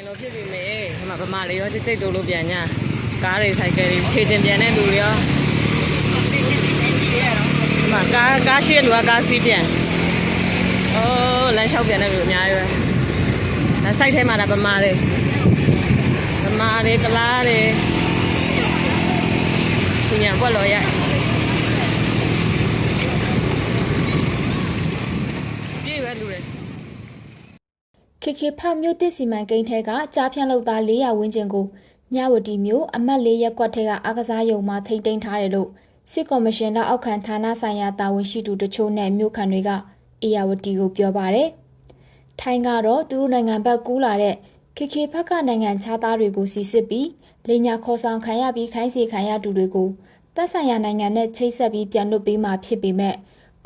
ဆိုင်လို့ဖြစ်ပြီမေဒီမှာဗမာလေးရောကြိတ်ကြိတ်တိုးလို့ပြန်ညာကားတွေဆိုင်ကယ်တွေခြေချင်းပြန်တဲ့လူတွေရောဒီမှာကားကားရှိတဲ့လူကကားစီးပြန်အိုးလမ်းလျှောက်ပြန်တဲ့လူအများကြီးပဲဒါစိုက်ထဲမှာဒါဗမာလေးဗမာလေးကလားတွေရှင်ညာဘွက်လော်ရိုက်ပြေးပဲလူတွေ ခေခေဖမြို့တစ်စီမံကိန်းထဲကကြားဖြန့်လုပ်သား400ဝန်းကျင်ကိုမြဝတီမြို့အမတ်၄ရပ်ကွက်ထဲကအားကစားရုံမှာထိမ့်သိမ်းထားတယ်လို့စစ်ကော်မရှင်လက်အောက်ခံဌာနဆိုင်ရာတာဝန်ရှိသူတချို့နဲ့မြို့ခံတွေကအေယာဝတီကိုပြောပါတယ်။ထိုင်းကတော့သူတို့နိုင်ငံဘက်ကူးလာတဲ့ခေခေဖက်ကနိုင်ငံခြားသားတွေကိုစီစစ်ပြီးလေညာခေါ်ဆောင်ခံရပြီးခိုင်းစေခံရသူတွေကိုတပ်ဆိုင်ရာနိုင်ငံနဲ့ချိတ်ဆက်ပြီးပြန်လွှတ်ပေးမှဖြစ်ပေမဲ့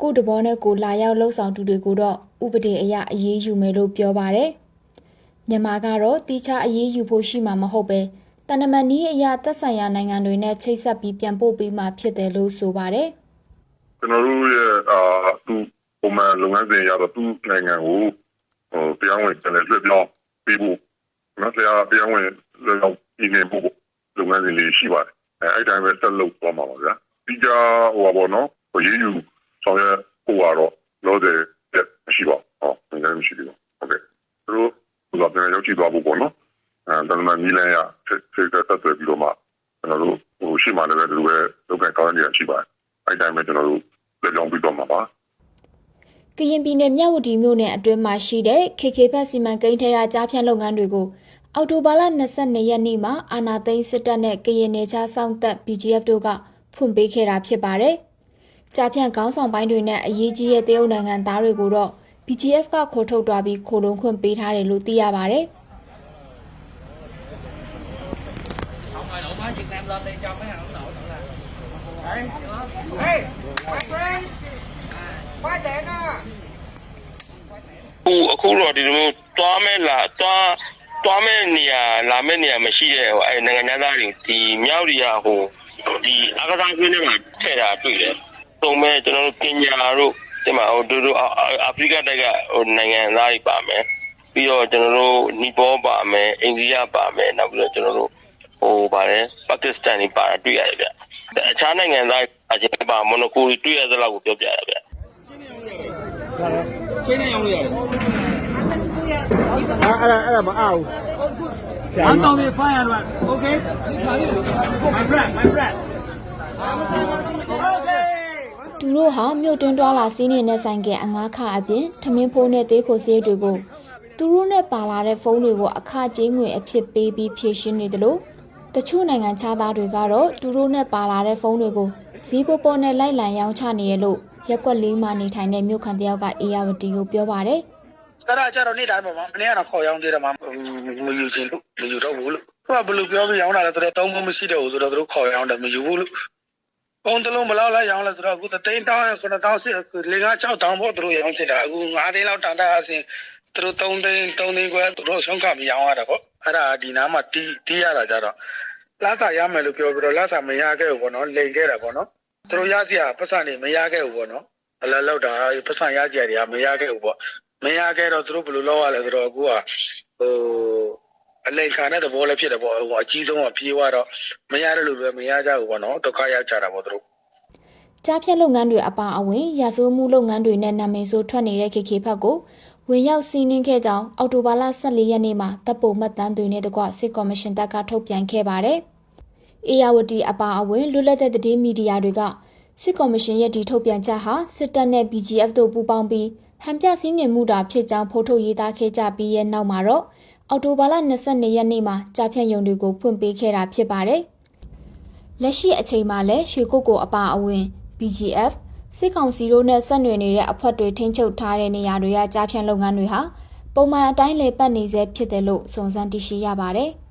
ကိုယ့်တဘောနဲ့ကိုယ်လာရောက်လှုပ်ဆောင်သူတွေကိုတော့ဥပဒေအရအရေးယူမယ်လို့ပြောပါတယ်။မြန်မာကတော့တီချာအရေးယူဖို့ရှိမှာမဟုတ်ပဲတန်တမန်နီးအရာသက်ဆိုင်ရာနိုင်ငံတွေနဲ့ချိတ်ဆက်ပြီးပြန်ပို့ပေးမှာဖြစ်တယ်လို့ဆိုပါတယ်ကျွန်တော်တို့ရဲ့အာသူပုံမှန်လုပ်ငန်းစဉ်ရတော့သူ့နိုင်ငံကိုဟိုတရားဝင်ပြန်လည်လွှဲပြောင်းပေးဖို့နော်တရားတရားဝင်လွှဲပြောင်းပြည်နေဖို့လုပ်ငန်းစဉ်လေးရှိပါတယ်အဲအဲ့တိုင်းပဲဆက်လုပ်သွားမှာပါဗျာပြီးကြဟိုပါဘောနော်ဟိုရေးယူ ဆောင်ရွက်ဖို့ကတော့လောတယ်မရှိပါဘူးဟောငါမရှိဘူးဟုတ်ကဲ့သူတို့သူကပြန်ရောက်ကြည့်သွားဖို့ပေါ့နော်အဲဒါမှမနီလန်ရဆက်ဆက်သက်သွယ်ပြီးတော့မှကျွန်တော်တို့ဟိုရှိမှလည်းပဲသူတို့ပဲလုပ်ကံကောင်းနေရရှိပါတယ်အဲ့တိုင်းပဲကျွန်တော်တို့လက်ကြောင်းပြီးတော့မှာပါ။ကရင်ပြည်နယ်မြဝတီမြို့နယ်အတွင်းမှာရှိတဲ့ KK ဘတ်စီမံကိန်းထဲကကြားဖြန့်လုပ်ငန်းတွေကိုအော်တိုဘာလ22ရက်နေ့မှာအာနာသိန်းစစ်တပ်နဲ့ကရင်နယ်ခြားစောင့်တပ် BGF တို့ကဖွင့်ပေးခဲ့တာဖြစ်ပါတယ်။ ကြားဖြန့်ခေါင်းဆောင်ပိုင်းတွေနဲ့အရေးကြီးတဲ့တရုတ်နိုင်ငံသားတွေကိုတော့ BGF ကခေါ်ထုတ်သွားပြီးခိုလုံခွင့်ပေးထားတယ်လို့သိရပါတယ်။ không phải đủ má Việt Nam lên đi cho mấy thằng ấn độ nữa là Đấy, được không? Hey, my friend quá đẹp đó အခုအခုတော့ဒီလိုမျိုးတွားမဲ့လာတွားတွားမဲ့နေရာလာမဲ့နေရာမရှိတဲ့ဟိုအဲနိုင်ငံသားတွေဒီမြောက်ရီကဟိုဒီအကစားကွင်းထဲမှာထည့်တာတွေ့တယ်။ သုံးမဲ့ကျွန်တော်တို့ကင်ညာတို့ဒီမှာဟိုတို့တို့အာဖရိကတိုက်ကဟိုနိုင်ငံသားတွေပါမယ်။ပြီးတော့ကျွန်တော်တို့နီပေါပါမယ်အိန္ဒိယပါမယ်နောက်ပြီးတော့ကျွန်တော်တို့ဟိုပါတယ်ပါကစ္စတန်တွေပါတာတွေ့ရတယ်ဗျ။အခြားနိုင်ငံသားအချင်းပါမိုနိုကိုတွေ့ရသလောက်ကိုပြောပြရဗျ။ Trên này không được အဲ့ဒါအဲ့ဒါမအောင် Anh Tông thì fire rồi Ok My friend, my friend Okay သူတို့ဟာမြို့တွင်းတွာလာစီးနေတဲ့ဆိုင်ကအငားခအပြင်ထမင်းဖိုးနဲ့သေးခိုစည်းတွေကိုသူတို့နဲ့ပါလာတဲ့ဖုန်းတွေကိုအခကြေးငွေအဖြစ်ပေးပြီးဖြည့်ရှင်းနေတယ်လို့တချို့နိုင်ငံခြားသားတွေကတော့သူတို့နဲ့ပါလာတဲ့ဖုန်းတွေကိုဈေးပေါ်ပေါ်နဲ့လိုက်လံရောင်းချနေရလို့ရက်ကွက်လေးမှနေထိုင်တဲ့မြို့ခံတယောက်ကအေယာဝတီကိုပြောပါတယ်အဲ့ဒါကြတော့နေ့တိုင်းပေါ့မမနေ့ကတော့ခေါ်ရောင်းသေးတယ်မမယူချင်လို့မယူတော့ဘူးလို့ဟိုကဘယ်လိုပြောပြီးရောင်းတာလဲဆိုတော့သုံးဖို့မရှိတော့ဘူးဆိုတော့သူတို့ခေါ်ရောင်းတယ်မယူဘူးလို့ ပုံတလုံးမလောက်လိုက်ရောင်းလဲဆိုတော့အခုသိန်းတောင်းခုနတောင်းစစ်လေကား6တောင်းဖို့သူတို့ရောင်းချင်တာအခု9သိန်းလောက်တောင်းတာအစဉ်သူတို့3သိန်း3သိန်းခွဲသူတို့ဆုံးကမရောင်းရတာပေါ့အဲ့ဒါဒီနားမှာတီးတီးရတာကြတော့လာစာရမယ်လို့ပြောပြီးတော့လာစာမရခဲ့ဘူးပေါ့နော်လိန်ခဲ့တာပေါ့နော်သူတို့ရစီရပတ်စံနေမရခဲ့ဘူးပေါ့နော်အလလောက်တာပတ်စံရစီရတွေကမရခဲ့ဘူးပေါ့မရခဲ့တော့သူတို့ဘယ်လိုလုပ်ရလဲဆိုတော့အခုကဟို အလိန်ခံတဲ့သဘောလည်းဖြစ်တယ်ပေါ့ဟိုအကြီးဆုံးကပြေးသွားတော့မရတဲ့လူပဲမရကြဘူးပေါ့နော်ဒုက္ခရောက်ကြတာပေါ့သူတို့ကြားဖြတ်လုပ်ငန်းတွေအပါအဝင်ရာဇဝတ်မှုလုပ်ငန်းတွေနဲ့နာမည်ဆိုးထွက်နေတဲ့ KK ဖက်ကိုဝင်ရောက်စီးနင်းခဲ့ကြောင်းအော်တိုဘာလ14ရက်နေ့မှာတပ်ပုံမှတ်တမ်းတွေနဲ့တကွစစ်ကော်မရှင်တပ်ကထုတ်ပြန်ခဲ့ပါတယ်။အေယာဝတီအပါအဝင်လွတ်လပ်တဲ့သတင်းမီဒီယာတွေကစစ်ကော်မရှင်ရဲ့ဒီထုတ်ပြန်ချက်ဟာစစ်တပ်နဲ့ BGF တို့ပူးပေါင်းပြီးဟန်ပြစည်းမြင်မှုတာဖြစ်ကြောင်းဖော်ထုတ်ရေးသားခဲ့ကြပြီးရဲ့နောက်မှာတော့ အော်တိုဘာလ22ရက်နေ့မှာကြားဖြတ်ရုံတွေကိုဖွင့်ပေးခဲ့တာဖြစ်ပါတယ်။လက်ရှိအချိန်မှာလည်းရွှေကုတ်ကိုအပါအဝင် BGF စစ်ကောင်စီတို့နဲ့ဆက်နွယ်နေတဲ့အဖွဲ့တွေထိန်းချုပ်ထားတဲ့နေရာတွေကကြားဖြန့်လုပ်ငန်းတွေဟာပုံမှန်အတိုင်းလေပတ်နေဆဲဖြစ်တယ်လို့စုံစမ်းသိရှိရပါတယ်။